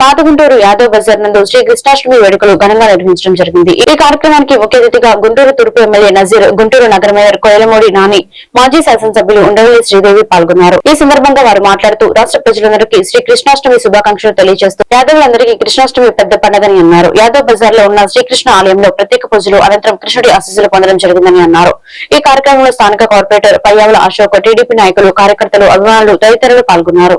పాతగుంటూరు యాదవ్ బజార్ నందు శ్రీ కృష్ణాష్టమి వేడుకలు ఘనంగా నిర్వహించడం జరిగింది. ఈ కార్యక్రమానికి ముఖ్య అతిథిగా గుంటూరు తూర్పు ఎమ్మెల్యే నజీర్ గుంటూరు నగర మేయర్ కోయలమూడి నాని మాజీ శాసనసభ్యులు ఉండవల్లి శ్రీదేవి పాల్గొన్నారు. ఈ సందర్భంగా వారు మాట్లాడుతూ రాష్ట్ర ప్రజలందరికీ శ్రీ కృష్ణాష్టమి శుభాకాంక్షలు తెలియజేస్తూ యాదవులందరికీ కృష్ణాష్టమి పెద్ద పండగని అన్నారు. యాదవ్ బజార్లో ఉన్న శ్రీకృష్ణ ఆలయంలో ప్రత్యేక పూజలు అనంతరం కృష్ణుడి ఆశీస్సులు పొందడం జరిగిందని అన్నారు. ఈ కార్యక్రమంలో స్థానిక కార్పొరేటర్ పయ్యావుల అశోక్ టీడీపీ నాయకులు కార్యకర్తలు అభిమానులు తదితరులు పాల్గొన్నారు.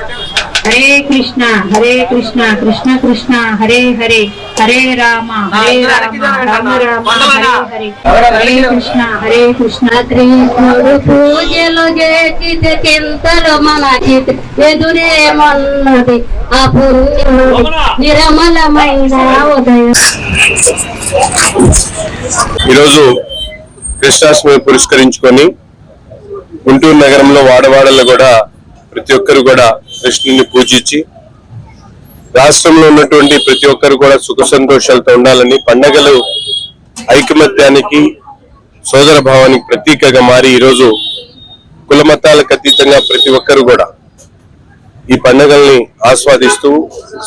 హరే కృష్ణ హరే కృష్ణ కృష్ణ కృష్ణ హరే హరే హరే రామ హరే రామ రామ రామ హరే హరే హరే కృష్ణ హరే కృష్ణ. కృష్ణుడు పూజలు చేసిన చింతలు మన ఎదురే మన్నది. ఆ పుణ్యుడు నిరమలమైన ఉదయం. ఈరోజు కృష్ణాష్టమి పురస్కరించుకొని గుంటూరు నగరంలో వాడవాడల్లో కూడా ప్రతి ఒక్కరు కూడా కృష్ణుని పూజించి రాష్ట్రంలో ఉన్నటువంటి ప్రతి ఒక్కరు కూడా సుఖ సంతోషాలతో ఉండాలని పండగలు ఐకమత్యానికి సోదర భావానికి ప్రతీకగా మారి ఈరోజు కులమతాలకు అతీతంగా ప్రతి ఒక్కరు కూడా ఈ పండుగల్ని ఆస్వాదిస్తూ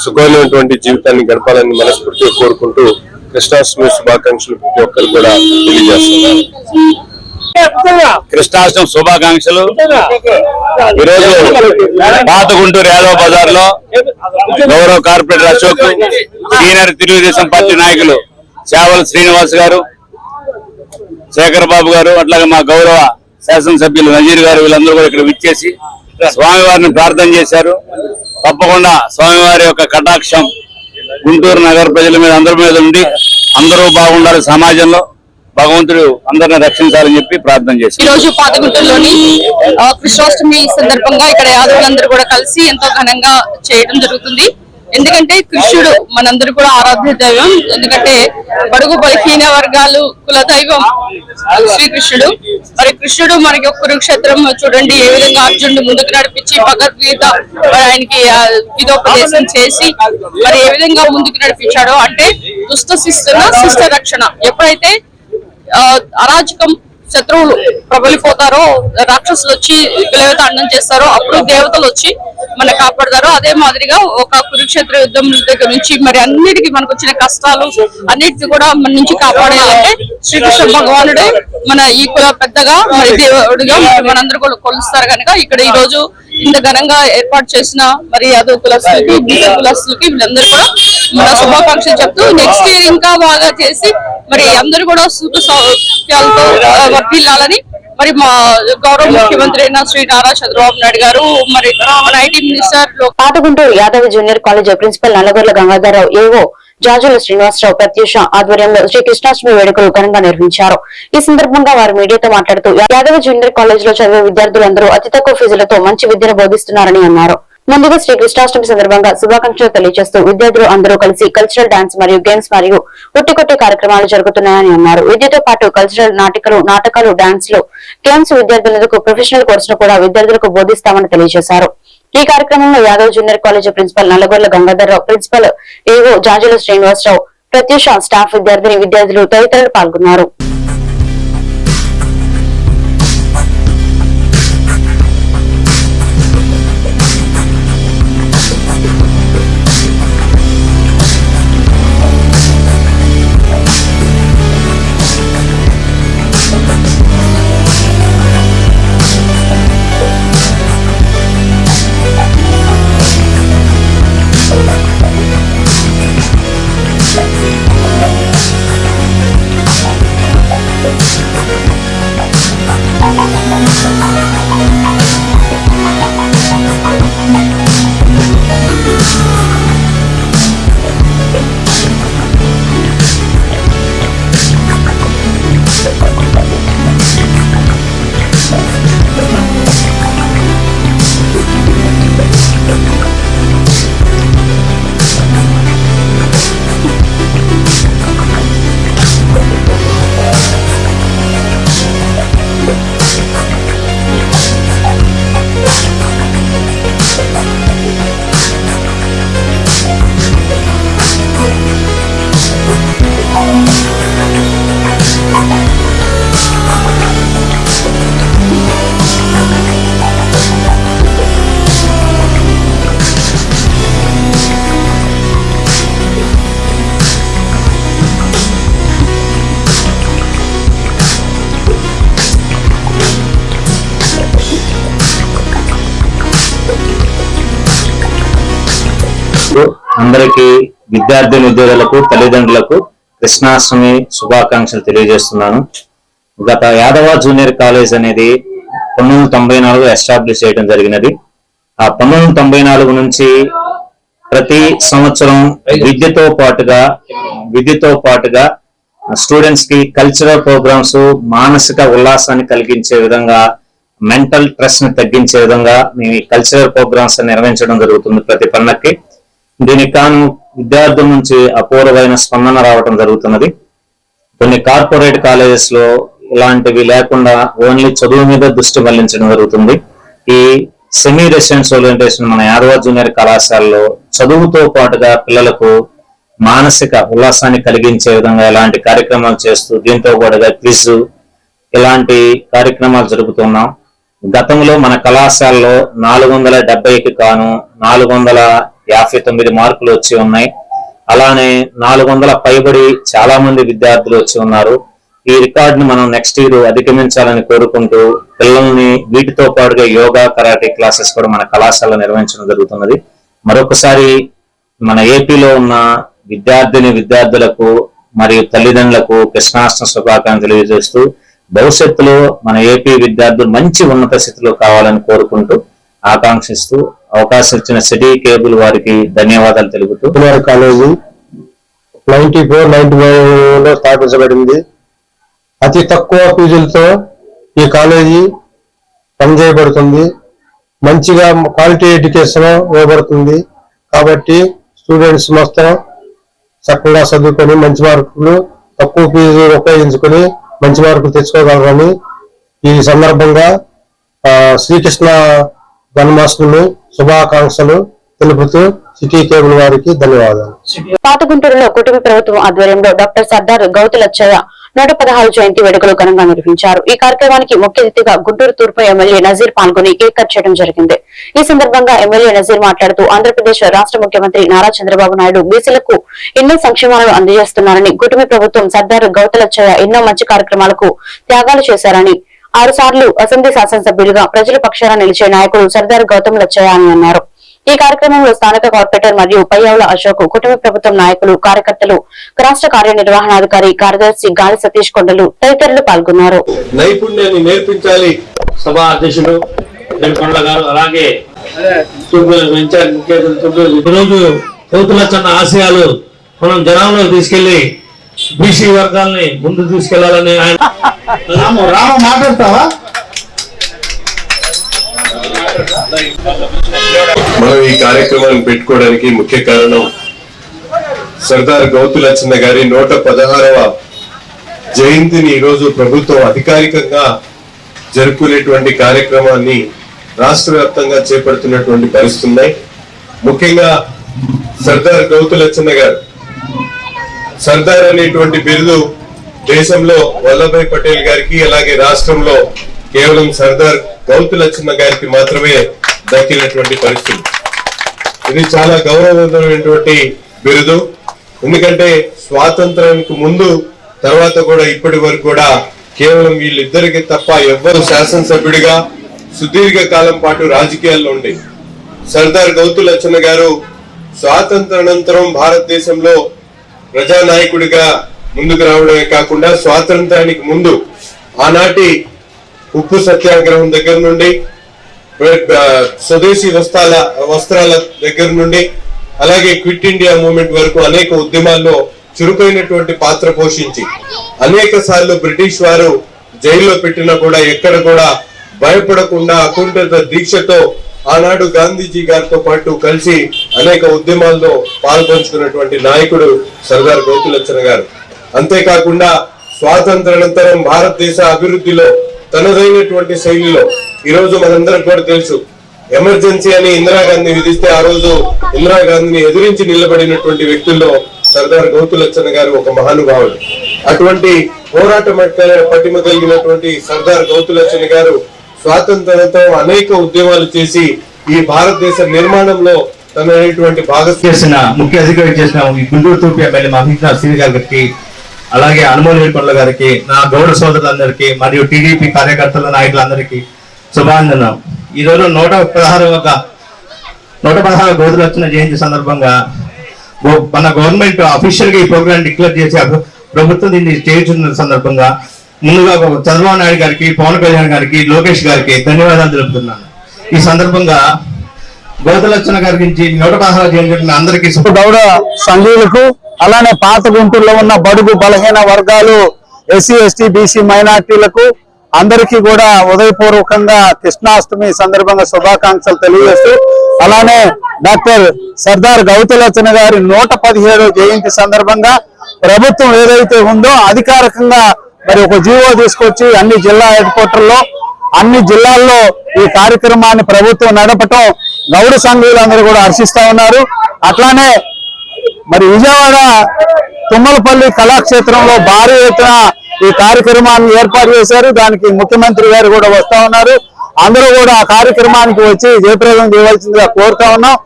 సుఖమైనటువంటి జీవితాన్ని గడపాలని మనస్ఫూర్తిగా కోరుకుంటూ కృష్ణాష్టమి శుభాకాంక్షలు ప్రతి ఒక్కరు కూడా తెలియజేస్తున్నారు. కృష్ణాష్టమి శుభాకాంక్షలు. ఈరోజు పాత గుంటూరు యాదవ్ బజార్లో గౌరవ corporator Ashok senior Telugu Desam party నాయకులు సేవల శ్రీనివాస్ గారు శేఖర్ బాబు గారు అట్లాగే మా గౌరవ శాసనసభ్యులు నజీర్ గారు వీళ్ళందరూ కూడా ఇక్కడ విచ్చేసి స్వామివారిని ప్రార్థన చేశారు. తప్పకుండా స్వామివారి యొక్క కటాక్షం గుంటూరు నగర ప్రజల మీద అందరి మీద ఉండి అందరూ బాగుండాలి సమాజంలో. భగవంతుడు అందరిని రక్షించాలని చెప్పి ప్రార్థన చేసి ఈ రోజు పాతగుంటూరులోని కృష్ణాష్టమి సందర్భంగా ఇక్కడ యాదవులందరూ కూడా కలిసి ఎంతో ఘనంగా చేయడం జరుగుతుంది. ఎందుకంటే కృష్ణుడు మనందరూ కూడా ఆరాధ్య దైవం. ఎందుకంటే బడుగు బలహీన వర్గాలు కుల దైవం శ్రీకృష్ణుడు. మరి కృష్ణుడు మనకి కురుక్షేత్రం చూడండి ఏ విధంగా అర్జునుడు ముందుకు నడిపించి భగవద్గీత మరి ఆయనకి ఆ, గీతోపదేశం చేసి మరి ఏ విధంగా ముందుకు నడిపించాడో అంటే దుష్ట శిస్తున్న శిష్ట రక్షణ. ఎప్పుడైతే ఆ, శత్రువులు ప్రబలిపోతారో రాక్షసులు వచ్చి విలవతాండం చేస్తారో అప్పుడు దేవతలు వచ్చి మన కాపాడతారు అదే మాదిరిగా ఒక కురుక్షేత్ర యుద్ధం దగ్గర నుంచి మరి అన్నిటికీ మనకు వచ్చిన కష్టాలు అన్నిటిని కూడా మన నుంచి కాపాడాలంటే శ్రీకృష్ణ భగవానుడే మన ఈ కుల పెద్దగా మరి దేవుడిగా మనందరూ కూడా కొలుస్తారు కనుక ఇక్కడ ఈ రోజు ఇంత ఘనంగా ఏర్పాటు చేసిన మరి యాదవ్ కులస్తులకి బీజ కులస్తులకి వీళ్ళందరూ కూడా మన శుభాకాంక్షలు చెప్తూ నెక్స్ట్ ఇయర్ ఇంకా బాగా చేసి మరి అందరూ కూడా సుఖ సౌఖ్యాలతో వర్తిల్లాలని మరి మా గౌరవ ముఖ్యమంత్రి అయిన శ్రీ నారా చంద్రబాబు నాయుడు గారు మరి మన IT మినిస్టర్లో Patha Guntur Yadav junior college principal Nallagorla Gangadhara Rao AO Jajula Srinivasa Rao Pratyusha ఆధ్వర్యంలో శ్రీ కృష్ణాష్టమి వేడుకలు ఘనంగా నిర్వహించారు. ఈ సందర్భంగా వారు మీడియాతో మాట్లాడుతూ యాదవ జూనియర్ కాలేజ్లో చదివే విద్యార్థులందరూ అతి తక్కువ ఫీజులతో మంచి విద్యను బోధిస్తున్నారని అన్నారు. ముందుగా శ్రీ కృష్ణాష్టమి సందర్భంగా శుభాకాంక్షలు తెలియజేస్తూ విద్యార్థులు అందరూ కలిసి కల్చరల్ డాన్స్ మరియు గేమ్స్ మరియు ఉట్టికొట్టే కార్యక్రమాలు జరుగుతున్నాయని అన్నారు. విద్యతో పాటు కల్చరల్ నాటికలు నాటకాలు డాన్స్లు గేమ్స్ విద్యార్థులకు ప్రొఫెషనల్ కోర్సును కూడా విద్యార్థులకు బోధిస్తామని తెలియజేశారు. ఈ కార్యక్రమంలో Yadav junior college principal Nallagorla Gangadhar Rao principal AO Jajula Srinivasa Rao Pratyusha staff విద్యార్థిని విద్యార్థులు తదితరులు పాల్గొన్నారు. అందరికీ విద్యార్థి ఉద్యోగులకు తల్లిదండ్రులకు కృష్ణాష్టమి శుభాకాంక్షలు తెలియజేస్తున్నాను. గత యాదవ జూనియర్ కాలేజ్ అనేది పంతొమ్మిది వందల తొంభై నాలుగు ఎస్టాబ్లిష్ చేయడం జరిగినది. ఆ పంతొమ్మిది వందల తొంభై నాలుగు నుంచి ప్రతి సంవత్సరం విద్యతో పాటుగా విద్యతో పాటుగా స్టూడెంట్స్కి కల్చరల్ ప్రోగ్రామ్స్ మానసిక ఉల్లాసాన్ని కలిగించే విధంగా మెంటల్ స్ట్రెస్ని తగ్గించే విధంగా మేము కల్చరల్ ప్రోగ్రామ్స్ నిర్వహించడం జరుగుతుంది ప్రతి పండక్కి దీనికి కాను విద్యార్థుల నుంచి అపూర్వమైన స్పందన రావడం జరుగుతున్నది. కొన్ని కార్పొరేట్ కాలేజెస్లో ఇలాంటివి లేకుండా ఓన్లీ చదువు మీద దృష్టి మళ్ళించడం జరుగుతుంది. ఈ సెమీ రెసిడెన్స్ ఓరియంటేషన్ మన యాదవ జూనియర్ కళాశాలలో చదువుతో పాటుగా పిల్లలకు మానసిక ఉల్లాసాన్ని కలిగించే విధంగా ఇలాంటి కార్యక్రమాలు చేస్తూ దీంతో పాటుగా క్విజ్ ఇలాంటి కార్యక్రమాలు జరుపుతున్నాం. గతంలో మన కళాశాలలో నాలుగు వందల డెబ్బైకి కాను నాలుగు వందల యాభై తొమ్మిది మార్కులు వచ్చి ఉన్నాయి. అలానే నాలుగు వందల పైబడి చాలా మంది విద్యార్థులు వచ్చి ఉన్నారు. ఈ రికార్డుని మనం నెక్స్ట్ ఇయర్ అధిగమించాలని కోరుకుంటూ పిల్లల్ని వీటితో పాటుగా యోగా కరాటే క్లాసెస్ కూడా మన కళాశాల నిర్వహించడం జరుగుతున్నది. మరొకసారి మన ఏపీలో ఉన్న విద్యార్థిని విద్యార్థులకు మరియు తల్లిదండ్రులకు కృష్ణాష్టమి శుభాకాంక్షలు తెలియజేస్తూ భవిష్యత్తులో మన ఏపీ విద్యార్థులు మంచి ఉన్నత స్థితిలో కావాలని కోరుకుంటూ ఆకాంక్షిస్తూ అవకాశం ఇచ్చిన సిటీ కేబుల్ వారికి ధన్యవాదాలు తెలుపుతూ junior college ninety four ninety లో స్థాపించబడింది. అతి తక్కువ ఫీజులతో ఈ కాలేజీ పనిచేయబడుతుంది. మంచిగా క్వాలిటీ ఎడ్యుకేషన్ ఇవ్వబడుతుంది. కాబట్టి స్టూడెంట్స్ మొత్తం చక్కగా చదువుకొని మంచి మార్కులు తక్కువ ఫీజు ఉపయోగించుకొని మంచి మార్కులు తెచ్చుకోగలరని ఈ సందర్భంగా శ్రీకృష్ణ జన్మాష్టమి శుభాకాంక్షలు తెలుపుతూ సిటీ కేబుల్ వారికి ధన్యవాదాలు. పాతగుంటూరులో కుటుంబ ప్రభుత్వం ఆధ్వర్యంలో డాక్టర్ సర్దార్ గౌతులచ్చయ్య నూట పదహారు జయంతి వేడుకలు ఘనంగా నిర్వహించారు. ఈ కార్యక్రమానికి ముఖ్య అతిథిగా గుంటూరు తూర్పు ఎమ్మెల్యే నజీర్ పాల్గొని కేక్ కట్ చేయడం జరిగింది. ఈ సందర్భంగా ఎమ్మెల్యే నజీర్ మాట్లాడుతూ ఆంధ్రప్రదేశ్ రాష్ట్ర ముఖ్యమంత్రి నారా చంద్రబాబు నాయుడు బీసీలకు ఎన్నో సంక్షేమాలను అందజేస్తున్నారని కుటుంబ ప్రభుత్వం సర్దార్ గౌతులచ్చయ్య ఎన్నో మంచి కార్యక్రమాలకు త్యాగాలు చేశారని ఆరు సార్లు అసెంబ్లీ శాసనసభ్యులుగా ప్రజల పక్షాన నిలిచే నాయకుడు సర్దార్ గౌతమ్ లచ్చయ్య అని అన్నారు. ఈ కార్యక్రమంలో స్థానిక కార్పొరేటర్ మరియు పయ్యావుల అశోక్ కుటుంబ ప్రభుత్వం నాయకులు కార్యకర్తలు రాష్ట్ర కార్యనిర్వహణాధికారి కార్యదర్శి గాలి సతీష్ కొండలు తదితరులు పాల్గొన్నారు. నైపుణ్యాన్ని నేర్పించాలి సభా అధ్యక్షుడు అలాగే ఈరోజు కౌతులచ్చన్న ఆశయాలు మనం జనంలోకి తీసుకెళ్ళి బీసీ వర్గాల్ని ముందు తీసుకెళ్ళాలని ఆయన రాము రామ మాట్లాడతావా? మనం ఈ కార్యక్రమాన్ని పెట్టుకోవడానికి ముఖ్య కారణం సర్దార్ గౌతులచ్చన్న గారి నూట పదహారవ జయంతిని ఈరోజు ప్రభుత్వం అధికారికంగా జరుపుకునేటువంటి కార్యక్రమాన్ని రాష్ట్ర వ్యాప్తంగా చేపడుతున్నటువంటి పరిస్థితి ఉన్నాయి. ముఖ్యంగా సర్దార్ గౌతులచ్చన్న గారు సర్దార్ అనేటువంటి బిరుదు దేశంలో వల్లభాయ్ పటేల్ గారికి అలాగే రాష్ట్రంలో కేవలం సర్దార్ గౌతులచ్చన్న గారికి మాత్రమే దక్కినటువంటి పరిస్థితి. ఇది చాలా గౌరవవంతమైనటువంటి బిరుదు. ఎందుకంటే స్వాతంత్రానికి ముందు తర్వాత కూడా ఇప్పటి వరకు కూడా కేవలం వీళ్ళిద్దరికి తప్ప ఎవ్వరు శాసనసభ్యుడిగా సుదీర్ఘ కాలం పాటు రాజకీయాల్లో ఉండే. సర్దార్ గౌతు లచ్చన్న గారు స్వాతంత్రానంతరం భారతదేశంలో ప్రజానాయకుడిగా ముందుకు రావడమే కాకుండా స్వాతంత్రానికి ముందు ఆనాటి ఉప్పు సత్యాగ్రహం దగ్గర నుండి స్వదేశీ వస్త్రాల వస్త్రాల దగ్గర నుండి అలాగే క్విట్ ఇండియా మూవ్మెంట్ వరకు అనేక ఉద్యమాల్లో చురుకైనటువంటి పాత్ర పోషించి అనేక సార్లు బ్రిటిష్ వారు జైల్లో పెట్టినా కూడా ఎక్కడ కూడా భయపడకుండా అకుంఠిత దీక్షతో ఆనాడు గాంధీజీ గారితో పాటు కలిసి అనేక ఉద్యమాల్లో పాల్పంచుకున్నటువంటి నాయకుడు సర్దార్ గోకులచ్చన గారు. అంతేకాకుండా స్వాతంత్రానంతరం భారతదేశ అభివృద్ధిలో తనదైనటువంటి శైలిలో ఈ రోజు కూడా తెలుసు ఎమర్జెన్సీ అని ఇందిరాగాంధీ విధిస్తే ఆ రోజు ఇందిరాగాంధీని ఎదిరించి నిలబడినటువంటి వ్యక్తుల్లో సర్దార్ గౌతులచ్చన్న గారు ఒక మహానుభావుడు. అటువంటి పోరాట పట్టిమ కలిగినటువంటి సర్దార్ గౌతులచ్చన్న గారు స్వాతంత్రంతో అనేక ఉద్యమాలు చేసి ఈ భారతదేశ నిర్మాణంలో తనటువంటి భాగస్వామ్యం చేసిన ముఖ్య అధికారి చేసిన ఈ గుంటూరు తూర్పు ఎమ్మెల్యే మహిళా శ్రీ గారికి అలాగే అనుమోల్ వేడుకొండ గారికి నా గౌడ సోదరులందరికీ మరియు టీడీపీ కార్యకర్తల నాయకులందరికీ శుభాంజనం ఈ రోజు నూట పదహారవ నూట పదహారు గోతులు వచ్చిన జయంతి సందర్భంగా మన గవర్నమెంట్ అఫీషియల్గా ఈ ప్రోగ్రామ్ డిక్లేర్ చేసి ప్రభుత్వం దీన్ని చేస్తున్న సందర్భంగా ముందుగా చంద్రబాబు నాయుడు గారికి పవన్ కళ్యాణ్ గారికి లోకేష్ గారికి ధన్యవాదాలు తెలుపుతున్నాను. ఈ సందర్భంగా గోతులచ్చన గారి నుంచి నూట పదహారు జరిగిన అందరికీ గౌడ సంఘీయులకు అలానే పాత గుంటూరులో ఉన్న బడుగు బలహీన వర్గాలు ఎస్సీ ఎస్టీ బీసీ మైనార్టీలకు అందరికీ కూడా ఉదయపూర్వకంగా కృష్ణాష్టమి సందర్భంగా శుభాకాంక్షలు తెలియజేస్తూ అలానే డాక్టర్ సర్దార్ గౌతలచన గారి నూట పదిహేడు జయంతి సందర్భంగా ప్రభుత్వం ఏదైతే ఉందో అధికారికంగా మరి ఒక జీవో తీసుకొచ్చి అన్ని జిల్లా హెడ్ క్వార్టర్లో అన్ని జిల్లాల్లో ఈ కార్యక్రమాన్ని ప్రభుత్వం నడపటం గౌడ సంఘీయులందరూ కూడా హర్షిస్తా ఉన్నారు. అట్లానే మరి విజయవాడ తుమ్మలపల్లి కళాక్షేత్రంలో భారీ ఎత్తున ఈ కార్యక్రమాన్ని ఏర్పాటు చేశారు. దానికి ముఖ్యమంత్రి గారు కూడా వస్తా ఉన్నారు. అందరూ కూడా ఆ కార్యక్రమానికి వచ్చి జయప్రదం చేయవలసిందిగా కోరుతా ఉన్నాం.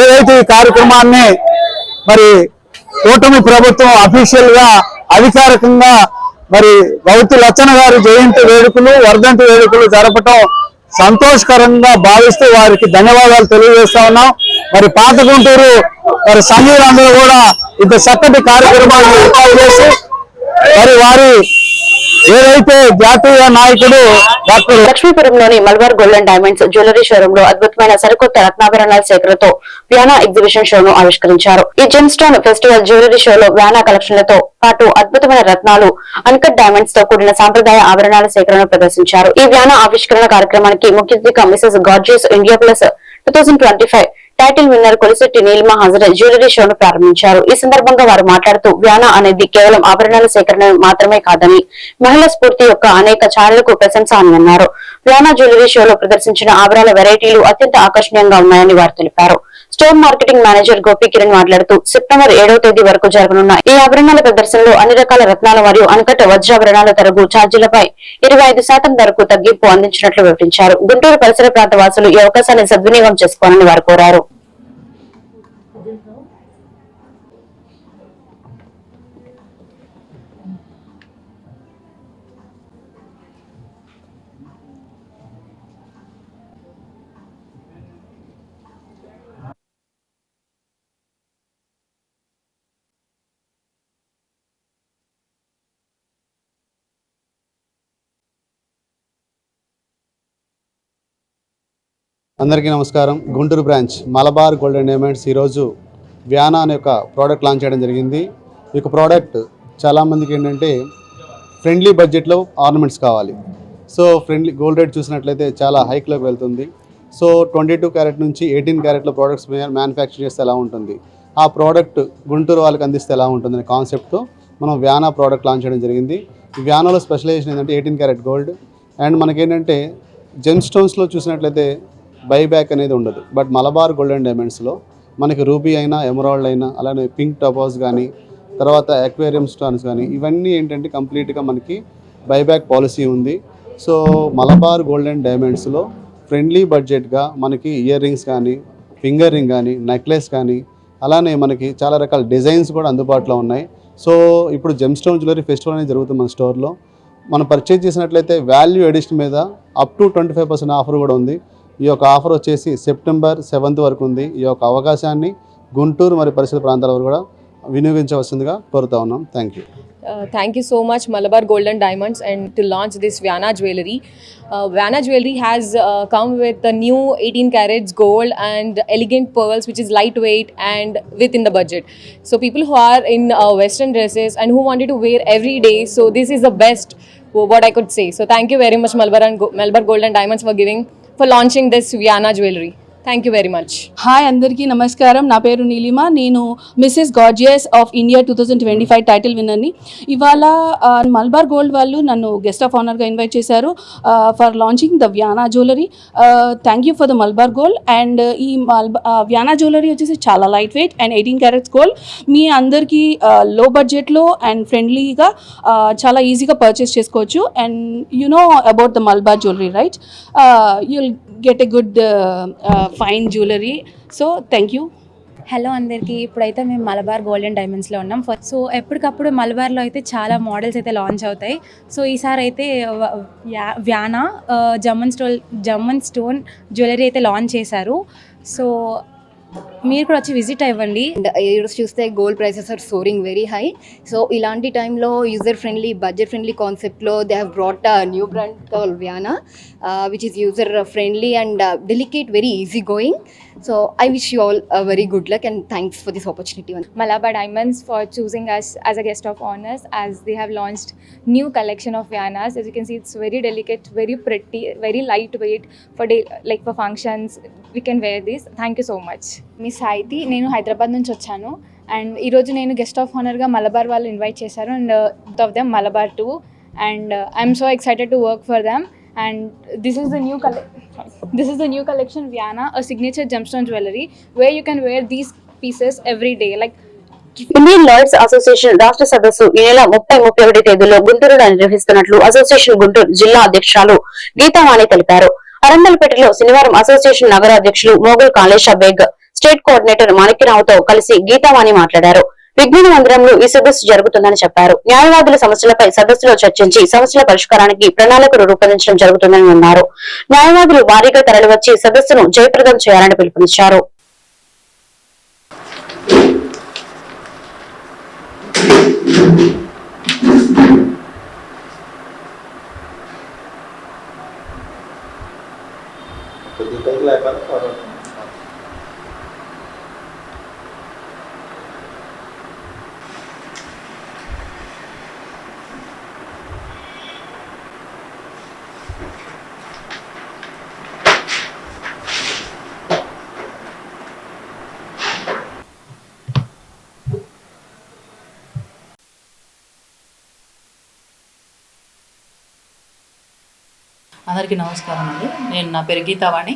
ఏదైతే ఈ కార్యక్రమాన్ని మరి కూటమి ప్రభుత్వం అఫీషియల్గా అధికారికంగా మరి గౌతి లచ్చన గారి జయంతి వేడుకలు వర్ధంతి వేడుకలు జరపటం సంతోషకరంగా భావిస్తూ వారికి ధన్యవాదాలు తెలియజేస్తా ఉన్నాం. మరి పాత గుంటూరు మరి సంఘీయులందరూ కూడా ఇంత చక్కటి కార్యక్రమాలు ఏర్పాటు చేసి మరి వారి ఏదైతే జాతీయ నాయకుడు doctor లక్ష్మీపురంలోని Malabar gold and diamonds jewellery షోరూమ్లో అద్భుతమైన సరికొత్త రత్నాభరణాల సేకరణతో వ్యానా ఎగ్జిబిషన్ షోను ఆవిష్కరించారు. ఈ జెమ్ స్టోన్ ఫెస్టివల్ జ్యువెలరీ షోలో వ్యానా కలెక్షన్లతో పాటు అద్భుతమైన రత్నాలు అన్కట్ డైమండ్స్తో కూడిన సాంప్రదాయ ఆభరణాల సేకరణను ప్రదర్శించారు. ఈ వ్యానా ఆవిష్కరణ కార్యక్రమానికి ముఖ్య అతిథిగా Mrs gorgeous India plus two thousand twenty five title winner Kolisetti Neelima హాజర jewellery షోను ప్రారంభించారు. ఈ సందర్భంగా వారు మాట్లాడుతూ వ్యానా అనేది కేవలం ఆభరణాల సేకరణ మాత్రమే కాదని మహిళా స్ఫూర్తి యొక్క అనేక ఛానళ్ళకు ప్రశంస అని అన్నారు. వ్యానా జ్యువెలరీ షోలో ప్రదర్శించిన ఆభరణాల వెరైటీలు అత్యంత ఆకర్షణీయంగా ఉన్నాయని వారు తెలిపారు. Store marketing manager Gopi Kiran మాట్లాడుతూ సెప్టెంబర్ ఏడవ తేదీ వరకు జరగనున్న ఈ ఆభరణాల ప్రదర్శనలో అన్ని రకాల రత్నాల మరియు అన్కట్ వజ్రాభరణాల తరగు ఛార్జీలపై ఇరవై ఐదు శాతం ధరకు తగ్గింపు అందించినట్లు వివరించారు. గుంటూరు పరిసర ప్రాంత వాసులు ఈ అవకాశాన్ని సద్వినియోగం చేసుకోవాలని వారు కోరారు. అందరికీ నమస్కారం. Guntur branch Malabar golden diamonds ఈరోజు వ్యానా అనే ఒక ప్రోడక్ట్ లాంచ్ చేయడం జరిగింది. ఈ యొక్క ప్రోడక్ట్ చాలామందికి ఏంటంటే ఫ్రెండ్లీ బడ్జెట్లో ఆర్నమెంట్స్ కావాలి. సో ఫ్రెండ్లీ గోల్డ్ రేట్ చూసినట్లయితే చాలా హైక్లోకి వెళ్తుంది. సో ట్వంటీ టూ క్యారెట్ నుంచి ఎయిటీన్ క్యారెట్లో ప్రోడక్ట్స్ మ్యానుఫ్యాక్చర్ చేస్తే ఎలా ఉంటుంది? ఆ ప్రోడక్ట్ గుంటూరు వాళ్ళకి అందిస్తే ఎలా ఉంటుంది అనే కాన్సెప్ట్తో మనం వ్యానా ప్రోడక్ట్ లాంచ్ చేయడం జరిగింది. వ్యానాలో స్పెషలైజేషన్ ఏంటంటే ఎయిటీన్ క్యారెట్ గోల్డ్. అండ్ మనకేంటంటే జెమ్ స్టోన్స్లో చూసినట్లయితే బైబ్యాక్ అనేది ఉండదు. బట్ మలబార్ గోల్డ్ అండ్ డైమండ్స్లో మనకి రూబీ అయినా ఎమరాల్డ్ అయినా అలానే పింక్ టపాస్ కానీ తర్వాత అక్వేరియం స్టాన్స్ కానీ ఇవన్నీ ఏంటంటే కంప్లీట్గా మనకి బైబ్యాక్ పాలసీ ఉంది. సో మలబార్ గోల్డ్ అండ్ డైమండ్స్లో ఫ్రెండ్లీ బడ్జెట్గా మనకి ఇయర్ రింగ్స్ కానీ ఫింగర్ రింగ్ కానీ నెక్లెస్ కానీ అలానే మనకి చాలా రకాల డిజైన్స్ కూడా అందుబాటులో ఉన్నాయి. సో ఇప్పుడు జెమ్ స్టోన్ జ్యువెలరీ ఫెస్టివల్ అనేది జరుగుతుంది మన స్టోర్లో మనం పర్చేజ్ చేసినట్లయితే వాల్యూ ఎడిషన్ మీద up to twenty five percent offer కూడా ఉంది. ఈ యొక్క ఆఫర్ వచ్చేసి సెప్టెంబర్ సెవెంత్ వరకు ఉంది. ఈ యొక్క అవకాశాన్ని గుంటూరు మరియు పరిసర ప్రాంతాల వరకు కూడా వినియోగించవలసిందిగా కోరుతా ఉన్నాం. Thank you thank you so much Malabar golden diamonds and to launch this Viana jewellery Viana jewellery has come with new eighteen carats gold and elegant pearls which is light weight and with in the budget so people who are in western dresses and who wanted to wear every day so this is the best what I could say so thank you very much Malabar and Malabar golden diamonds for giving for launching this Viana jewelry. Thank you very much hi అందరికీ నమస్కారం. నా పేరు నీలిమ. నేను Mrs Gorgeous of India two thousand twenty five title విన్నర్ని ఇవాళ Malabar gold వాళ్ళు నన్ను guest of ఆనర్గా invite చేశారు. For launching the Viana jewellery thank you for the Malabar gold and ఈ మల్బా వ్యానా జ్యువెలరీ వచ్చేసి చాలా light weight and eighteen carats gold మీ అందరికీ లో బడ్జెట్లో అండ్ ఫ్రెండ్లీగా చాలా ఈజీగా పర్చేస్ చేసుకోవచ్చు. And you know about the Malabar jewellery right you'll get a good fine jewellery so thank you hello అందరికీ. ఇప్పుడైతే మేము మలబార్ గోల్డ్ అండ్ డైమండ్స్లో ఉన్నాం. ఫస్ట్ సో ఎప్పటికప్పుడు మలబార్లో అయితే చాలా మోడల్స్ అయితే లాంచ్ అవుతాయి. సో ఈసారి అయితే వ్యా- Viana German stone German stone jewellery అయితే లాంచ్ చేశారు. సో మీరు కూడా వచ్చి విజిట్ అవ్వండి. ఈరోజు చూస్తే gold prices are soaring very high so ఇలాంటి టైంలో యూజర్ ఫ్రెండ్లీ బడ్జెట్ ఫ్రెండ్లీ కాన్సెప్ట్లో they have brought new brand call Viana which is user friendly and delicate very easy going so I wish you all very good luck and thanks for this opportunity Malabar Diamonds for choosing us as a guest of honors as they have launched new collection of Vianas. As you can see, it's very delicate, very pretty, very lightweight for day, like for functions. We can wear this. Thank you so much. మీ సాయితి నేను హైదరాబాద్ నుంచి వచ్చాను and ఈరోజు నేను guest of ఆనర్గా Malabar వాళ్ళు invite చేశారు and of them Malabar too and I'm so excited to work for them and this is the new కలె this is the new collection Viana a signature gemstone jewellery where you can wear these pieces every day like Indian lawyers association రాష్ట్ర సదస్సు ఈ నెల ముప్పై ముప్పై ఒకటి తేదీలో గుంటూరులో నిర్వహిస్తున్నట్లు అసోసియేషన్ గుంటూరు జిల్లా అధ్యక్షురాలు గీతావాణి తెలిపారు అరండల్పేటలో శనివారం అసోసియేషన్ నగర అధ్యక్షులు మోగుల్ కాళేశ బేగ్ స్టేట్ కోఆర్డినేటర్ మాణిక్యరావుతో కలిసి గీతావాణి మాట్లాడారు. విజ్ఞాన మందిరంలో ఈ సదస్సు జరుగుతుందని చెప్పారు. న్యాయవాదుల సమస్యలపై సదస్సులో చర్చించి సమస్యల పరిష్కారానికి ప్రణాళికలు రూపొందించడం జరుగుతుందని అన్నారు. న్యాయవాదులు భారీగా తరలివచ్చి సదస్సును జయప్రదం చేయాలని పిలుపునిచ్చారు. అందరికీ నమస్కారం అండి. నేను నా పేరు Geethavani.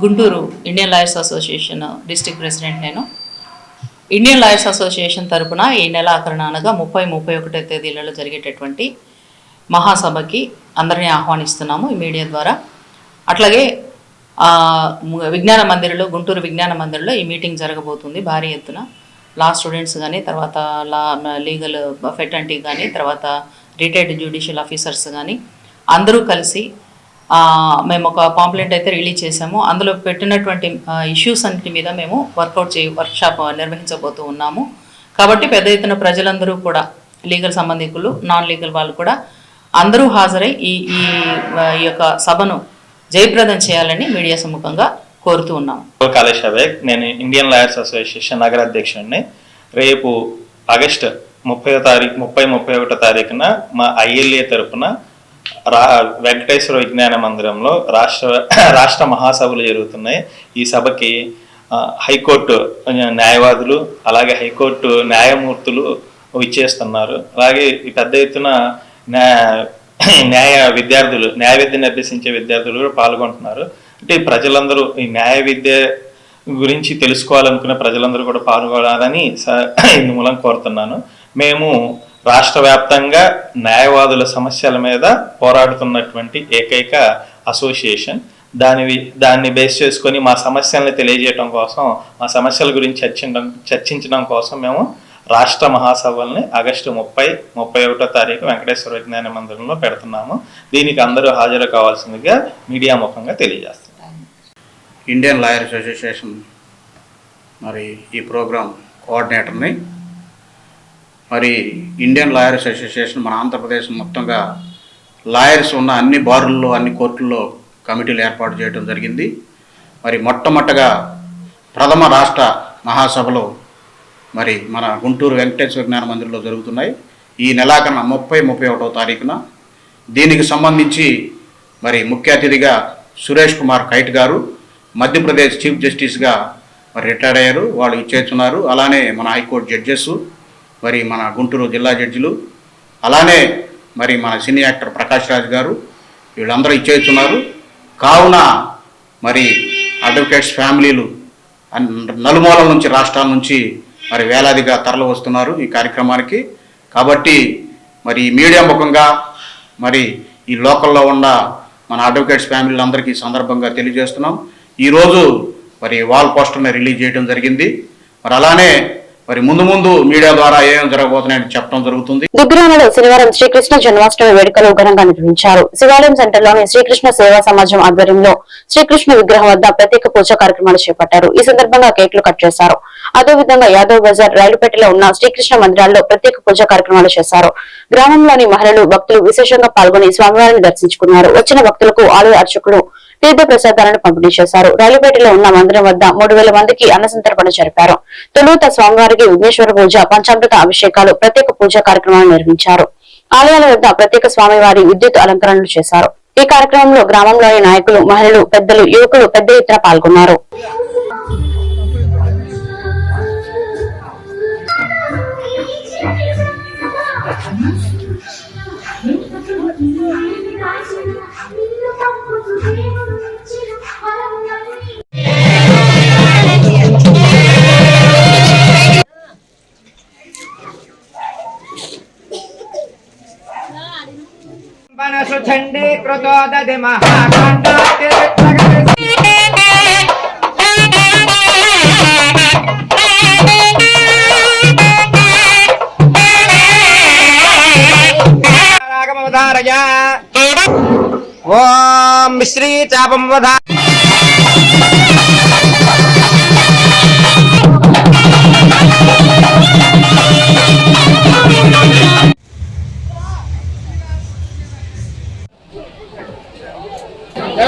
Guntur Indian lawyers association district president నేను. ఇండియన్ లాయర్స్ అసోసియేషన్ తరపున ఈ నెల ఆఖరణ అనగా ముప్పై ముప్పై ఒకటో తేదీలలో జరిగేటటువంటి మహాసభకి అందరినీ ఆహ్వానిస్తున్నాము ఈ మీడియా ద్వారా. అట్లాగే విజ్ఞాన మందిర్లో గుంటూరు విజ్ఞాన మందిర్లో ఈ మీటింగ్ జరగబోతుంది భారీ ఎత్తున. లా స్టూడెంట్స్ కానీ తర్వాత లా లీగల్ ఫెటర్నిటీ కానీ తర్వాత రిటైర్డ్ జ్యుడిషియల్ ఆఫీసర్స్ కానీ అందరూ కలిసి మేము ఒక పాంప్లెంట్ అయితే రిలీజ్ చేసాము అందులో పెట్టినటువంటి ఇష్యూస్ అన్నిటి మీద మేము వర్కౌట్ చే వర్క్షాప్ నిర్వహించబోతూ ఉన్నాము. కాబట్టి పెద్ద ఎత్తున ప్రజలందరూ కూడా లీగల్ సంబంధికులు నాన్ లీగల్ వాళ్ళు కూడా అందరూ హాజరై ఈ ఈ ఈ యొక్క సభను జయప్రదం చేయాలని మీడియా సముఖంగా కోరుతూ ఉన్నాము. కాలేష్ అవేక్ నేను ఇండియన్ లాయర్స్ అసోసియేషన్ నగర అధ్యక్షుడిని రేపు ఆగస్టు ముప్పై తారీఖు ముప్పై ముప్పై ఒకటో తారీఖున మా ఐఎల్ఏ తరపున రా వెంకటేశ్వర విజ్ఞాన మందిరంలో రాష్ట్ర రాష్ట్ర మహాసభలు జరుగుతున్నాయి. ఈ సభకి హైకోర్టు న్యాయవాదులు అలాగే హైకోర్టు న్యాయమూర్తులు ఇచ్చేస్తున్నారు అలాగే ఈ పెద్ద ఎత్తున న్యాయ న్యాయ విద్యార్థులు న్యాయ విద్యను అభ్యసించే విద్యార్థులు కూడా పాల్గొంటున్నారు. అంటే ఈ ప్రజలందరూ ఈ న్యాయ విద్య గురించి తెలుసుకోవాలనుకునే ప్రజలందరూ కూడా పాల్గొనాలని స- ఇందు మూలం కోరుతున్నాను. మేము రాష్ట్ర వ్యాప్తంగా న్యాయవాదుల సమస్యల మీద పోరాడుతున్నటువంటి ఏకైక అసోసియేషన్. దాని దాన్ని బేస్ చేసుకొని మా సమస్యల్ని తెలియజేయడం కోసం మా సమస్యల గురించి చర్చించడం చర్చించడం కోసం మేము రాష్ట్ర మహాసభల్ని ఆగస్టు ముప్పై ముప్పై ఒకటో తారీఖు వెంకటేశ్వర విజ్ఞాన మందిరంలో పెడుతున్నాము. దీనికి అందరూ హాజరు కావాల్సిందిగా మీడియా ముఖంగా తెలియజేస్తున్నాం ఇండియన్ లాయర్స్ అసోసియేషన్ మరి ఈ ప్రోగ్రాం కోఆర్డినేటర్ని మరి ఇండియన్ లాయర్స్ అసోసియేషన్ మన ఆంధ్రప్రదేశ్ మొత్తంగా లాయర్స్ ఉన్న అన్ని బారుల్లో అన్ని కోర్టుల్లో కమిటీలు ఏర్పాటు చేయడం జరిగింది. మరి మొట్టమొదటగా ప్రథమ రాష్ట్ర మహాసభలో మరి మన గుంటూరు వెంకటేశ్వర జ్ఞాన మందిరంలో జరుగుతున్నాయి. ఈ నెలాఖరున ముప్పై ముప్పై ఒకటో తారీఖున దీనికి సంబంధించి మరి ముఖ్య అతిథిగా సురేష్ కుమార్ కైట్ గారు మధ్యప్రదేశ్ చీఫ్ జస్టిస్గా మరి రిటైర్ అయ్యారు. వాళ్ళు ఇచ్చేస్తున్నారు. అలానే మన హైకోర్టు జడ్జెస్ మరి మన గుంటూరు జిల్లా జడ్జిలు అలానే మరి మన సినీ యాక్టర్ ప్రకాష్ రాజ్ గారు వీళ్ళందరూ ఇచ్చేస్తున్నారు. కావున మరి అడ్వకేట్స్ ఫ్యామిలీలు నలుమూలల నుంచి రాష్ట్రాల నుంచి మరి వేలాదిగా తరలి వస్తున్నారు ఈ కార్యక్రమానికి. కాబట్టి మరి మీడియా ముఖంగా మరి ఈ లోకల్లో ఉన్న మన అడ్వకేట్స్ ఫ్యామిలీలందరికీ ఈ సందర్భంగా తెలియజేస్తున్నాం. ఈరోజు మరి వాల్ పోస్టర్ని రిలీజ్ చేయడం జరిగింది. మరి అలానే మరి ముందు ముందు మీడియా ద్వారా ఏం జరగబోతున్నాయని చెప్పడం జరుగుతుంది. దుగ్గిరాలలో శనివారం శ్రీకృష్ణ జన్మాష్టమి వేడుకలు ఘనంగా నిర్వహించారు. శివాలయం సెంటర్లోని శ్రీకృష్ణ సేవా సమాజం ఆధ్వర్యంలో శ్రీకృష్ణ విగ్రహం వద్ద ప్రత్యేక పూజా కార్యక్రమాలు చేపట్టారు. ఈ సందర్భంగా కేకులు కట్ చేశారు. అదేవిధంగా యాదవ్ బజార్ రైలుపేటలో ఉన్న శ్రీకృష్ణ మందిరాల్లో ప్రత్యేక పూజా కార్యక్రమాలు చేశారు. గ్రామంలోని మహిళలు భక్తులు విశేషంగా పాల్గొని స్వామివారిని దర్శించుకున్నారు. వచ్చిన భక్తులకు ఆలయ అర్చకులు తీర్థ ప్రసాదాలను పంపిణీ చేశారు. రైలుపేటలో ఉన్న మందిరం వద్ద మూడు వేల మందికి అన్నసంతర్పణ జరిపారు. తొలుత స్వామివారికి విఘ్నేశ్వర పూజ పంచామృత అభిషేకాలు ప్రత్యేక పూజా కార్యక్రమాలు నిర్వహించారు. ఆలయాల వద్ద ప్రత్యేక స్వామివారి విద్యుత్ అలంకరణలు చేశారు. ఈ కార్యక్రమంలో గ్రామంలోని నాయకులు మహిళలు పెద్దలు యువకులు పెద్ద ఎత్తున పాల్గొన్నారు. మనసు చండీ కృతో ఓం శ్రీ చాపం వధా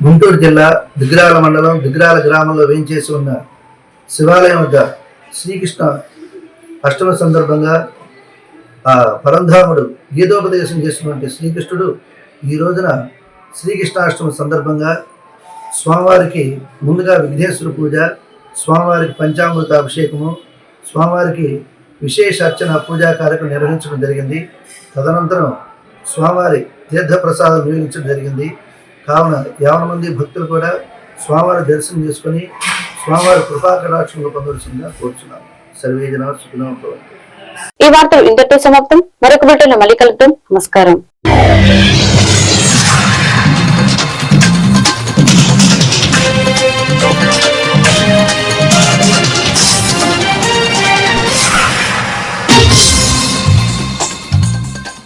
గుంటూరు జిల్లా దిగ్రాల మండలం దిగ్రాల గ్రామంలో వేయించేసి ఉన్న శివాలయం వద్ద శ్రీకృష్ణ అష్టమ సందర్భంగా ఆ పరంధాముడు గీతోపదేశం చేసినటువంటి శ్రీకృష్ణుడు ఈ రోజున శ్రీకృష్ణాష్టమి సందర్భంగా స్వామివారికి ముందుగా విఘ్నేశ్వర పూజ స్వామివారికి పంచామృత అభిషేకము స్వామివారికి విశేష అర్చన పూజా కార్యక్రమం నిర్వహించడం జరిగింది. తదనంతరం స్వామివారి తీర్థ ప్రసాదం వినియోగించడం జరిగింది. కావున యావన మంది భక్తులు కూడా స్వామివారి దర్శనం చేసుకొని స్వామివారి కృపాకటాక్షంలో పొందవలసిందిగా కోరుచున్నాను సర్వే జన సుఖినో ఈ వార్తలు ఇంతటితో సమాప్తం. మరొక బిడ్డలో మళ్ళీ కలుద్దాం. నమస్కారం.